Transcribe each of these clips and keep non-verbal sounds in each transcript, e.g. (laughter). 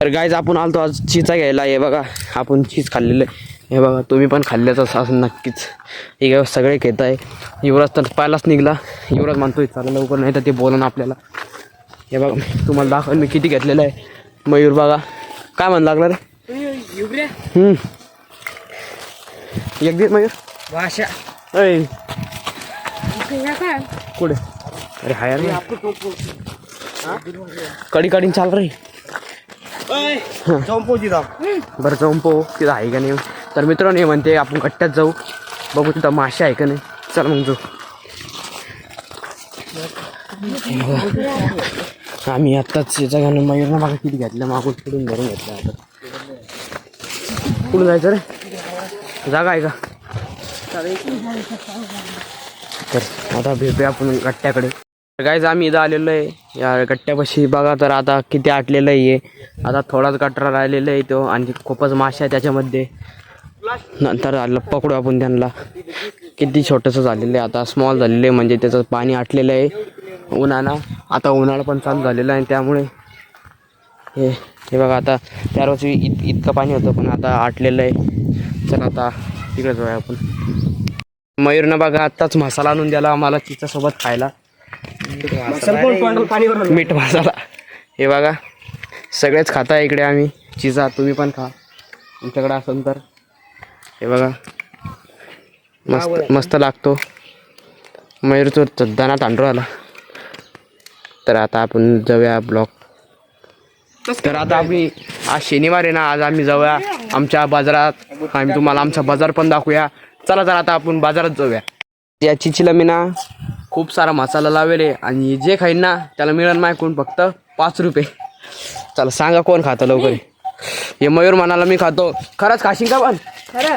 तर गायज आपण आलतो आज चिचा घ्यायला. हे बघा आपण चीज खाल्लेलं हे बघा तुम्ही पण खाल्ल्याच असं नक्कीच. हे काय सगळे घेत आहे. युवराज तर पाहिलाच निघला. युवराज म्हणतोय चला लवकर नाही तर ते बोलून आपल्याला. हे बघा तुम्हाला दाखवेल मी किती घेतलेलं आहे. मयूर बघा. काय म्हण लागला रे. एक दे मयूर. भाषा कुठे? अरे हाय रे. कडी कडीन चाल रे. बरं जाऊन पाहू तिथं. आहे का नाही? तर मित्रांनो हे म्हणते आपण गट्ट्यात जाऊ. बघू तिथं मासे आहे का नाही. चल मग जाऊ. आम्ही आत्ताच याचा घालून मयूरनं मागं किती घेतलं? मागून पुढून भरून घेतलं आता. कुठून जायचं रे? जागा आहे का? तर आता भेटूया आपण गट्ट्याकडे. गायज आम्ही इथं आलेलो आहे. या गट्ट्यापाशी बघा तर आता किती आटलेलं आहे आता थोडाच गटरा राहिलेला आहे तो. आणि खूपच मासे आहे त्याच्यामध्ये. नंतर आलं पकडू आपण त्यांना. किती छोटंसं झालेलं आहे. आता स्मॉल झालेलं आहे. म्हणजे त्याचं पाणी आटलेलं आहे. उन्हाळा आता उन्हाळा पण चालू झालेला आहे त्यामुळे हे हे बघा आता त्या रोज इत इतकं पाणी होतं पण आता आटलेलं आहे. चल आता तिकडे जाऊया आपण. मयूरनं बघा आत्ताच मसाला आणून द्याला आम्हाला तिच्यासोबत खायला. मीठ मसाला. हे बघा सगळेच खाता इकडे आम्ही. चिजा तुम्ही पण खा. तुमच्याकडे असेल तर. हे बघा मस्त मस्त लागतो. मयूर तो दाना तांडू आला. तर आता आपण जाऊया ब्लॉक तर आता आम्ही आज शनिवार आहे ना आज आम्ही जाऊया आमच्या बाजारात. आम्ही तुम्हाला आमचा बाजार पण दाखवूया. चला तर आता आपण बाजारात जाऊया. या चिचीला मी ना खूप सारा मसाला लावेल आहे आणि जे खाईन ना त्याला मिळेल मायकून फक्त पाच रुपये. चला सांगा कोण खातं लवकर. हे मयूर म्हणाला मी खातो. खरंच खाशील का पण? खरं.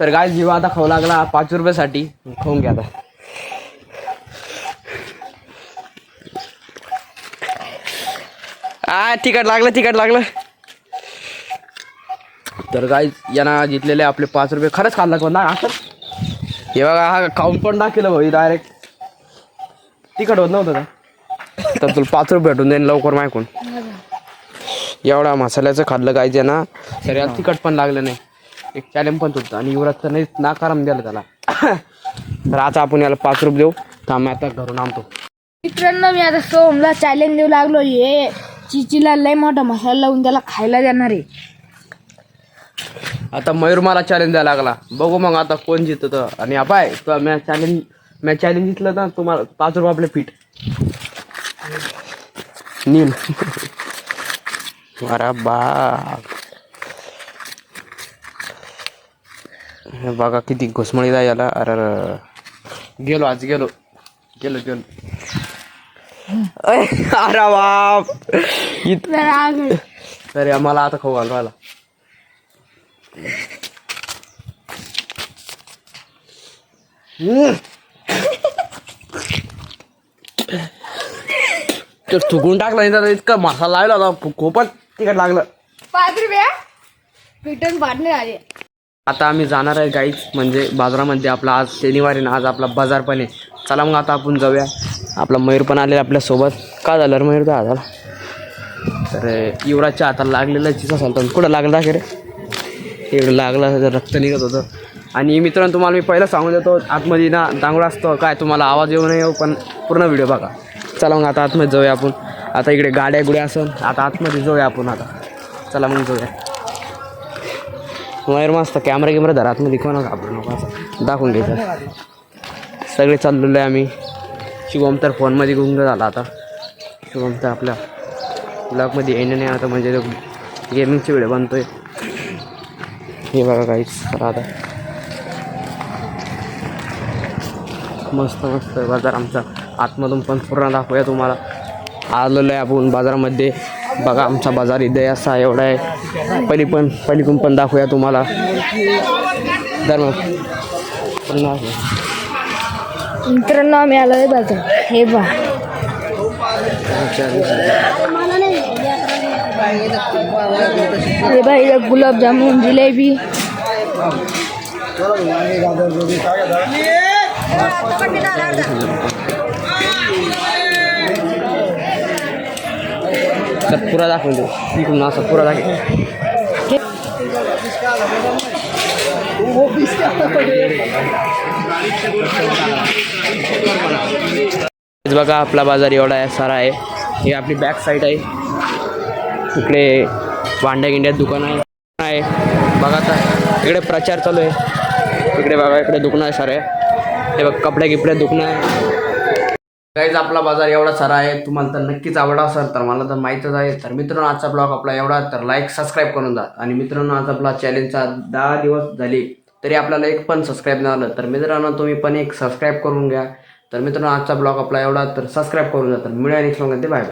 तर गाय जीवा आता खाऊ लागला पाच रुपयासाठी. खाऊन घ्या आता. आ तिकट लागलं तिकट लागलं. तर गाय यांना जितलेले आपले पाच रुपये खरंच खाल्ला कोण ना असं. हे बघा हा खाऊन पण टाकेलं भाऊ डायरेक्ट तिकट होत नव्हतं का? (laughs) तर तुला पाच रुपये भेटून जाईन लवकर मायकून. एवढा मसाल्याचं खाल्लं गायचे ना तर याला तिखट पण लागलं नाही. एक चॅलेंज पण होतं आणि युवराजचं नाही नाकाराम द्याला त्याला. (coughs) तर आता आपण याला पाच रुपये देऊ. थांब आता घरून आणतो. मित्रांनो मी आता सोमला चॅलेंज देऊ लागलो हे चिचीला लय मोठा मसाला लावून त्याला खायला देणार आहे. आता मयूर मला चॅलेंज द्यायला लागला. बघू मग आता कोण जितत. आणि अपाय तुला मॅ चॅलेंज मॅ चॅलेंज जितलं ना तुम्हाला पाच रुपये आपले पीठ नील. अरे बा बघा किती घुसमळी जाय याला. अरे अरे. गेलो आज गेलो. गेलो गेलो. अरे बाप. इत जरा आग- तर मला आता खाऊ घालू राहिला. तर थुकून टाकला नाही तर इतका मसाला लागला होता खूपच तिकट लागलं. पाच रुपया. पिटून पाडणे आले आता आम्ही जाणार आहे गाईच म्हणजे बाजारामध्ये आपला आज शनिवार ना आज आपला बाजार पण आहे. चला मग आता आपण जाऊया. आपला मयूर पण आलेला आपल्यासोबत का झालं रे मयूर? का झाला तर युवराजच्या हाताला लागलेला चिस तर कुठं लागला रे? इकडं लागला तर रक्त निघत होतं. आणि मित्रांनो तुम्हाला मी पहिलं सांगून देतो आतमध्ये ना दांगडा असतो काय तुम्हाला आवाज येऊ नये येऊ पण पूर्ण व्हिडिओ बघा. चला मग आता आतमध्ये जाऊया आपण. आता इकडे गाड्या गुड्या असून आता आतमध्ये जाऊया आपण आता. चला मग जाऊया. मयूर मस्त कॅमेरा कॅमेरा धरा आतमध्ये कोणा घाबरू नको असं. दाखवून घ्यायचं सगळे चाललेलो आहे आम्ही. शिवम तर फोनमध्ये गुंग झाला आता. शिवम तर आपल्या ब्लॉगमध्ये येणं नाही आता म्हणजे गेमिंगचे व्हिडिओ आहे हे बघा काहीच आता मस्त मस्त बाजार आमचा. आतमधून पण पूर्ण दाखवूया तुम्हाला. आलेलो आहे आपण बाजारामध्ये. बघा आमचा बाजार इथे असा एवढा आहे. पहिली पण पहिलीकडून पण दाखवूया तुम्हाला. दाखवूया. मित्रांनो आम्ही आलोय बाजार. हे बा हे बा इथं गुलाबजामुन जिलेबी। सर पुरा दाखवून देऊ इकडून असं पुरा दाखव बघा आपला बाज़ार एवढा आहे, सारा ही आपली बॅक साईड आहे. इकडे वांड्या गिंड्यात दुकान आहे आहे. बघा तर इकडे प्रचार चालू आहे. इकडे बघा इकडे दुकानं आहे सारे. हे बघ कपडे गिपडे दुकानं आहे. काहीच आपला बाजार एवढा सारा आहे. तुम्हाला तर नक्कीच आवडा असेल तर मला तर माहीतच आहे. तर मित्रांनो आजचा ब्लॉग आपला एवढा तर लाईक सबस्क्राईब करून जा आणि मित्रांनो आज आपला चॅलेंजचा दहा दिवस झाले तरी आपल्याला एक पण सबस्क्राईब नाही आलं. तर मित्रांनो तुम्ही पण एक सबस्क्राईब करून घ्या. तर मित्रांनो आजचा ब्लॉग आपला एवढा तर सबस्क्राईब करून जा तर मिळाली बाय बाय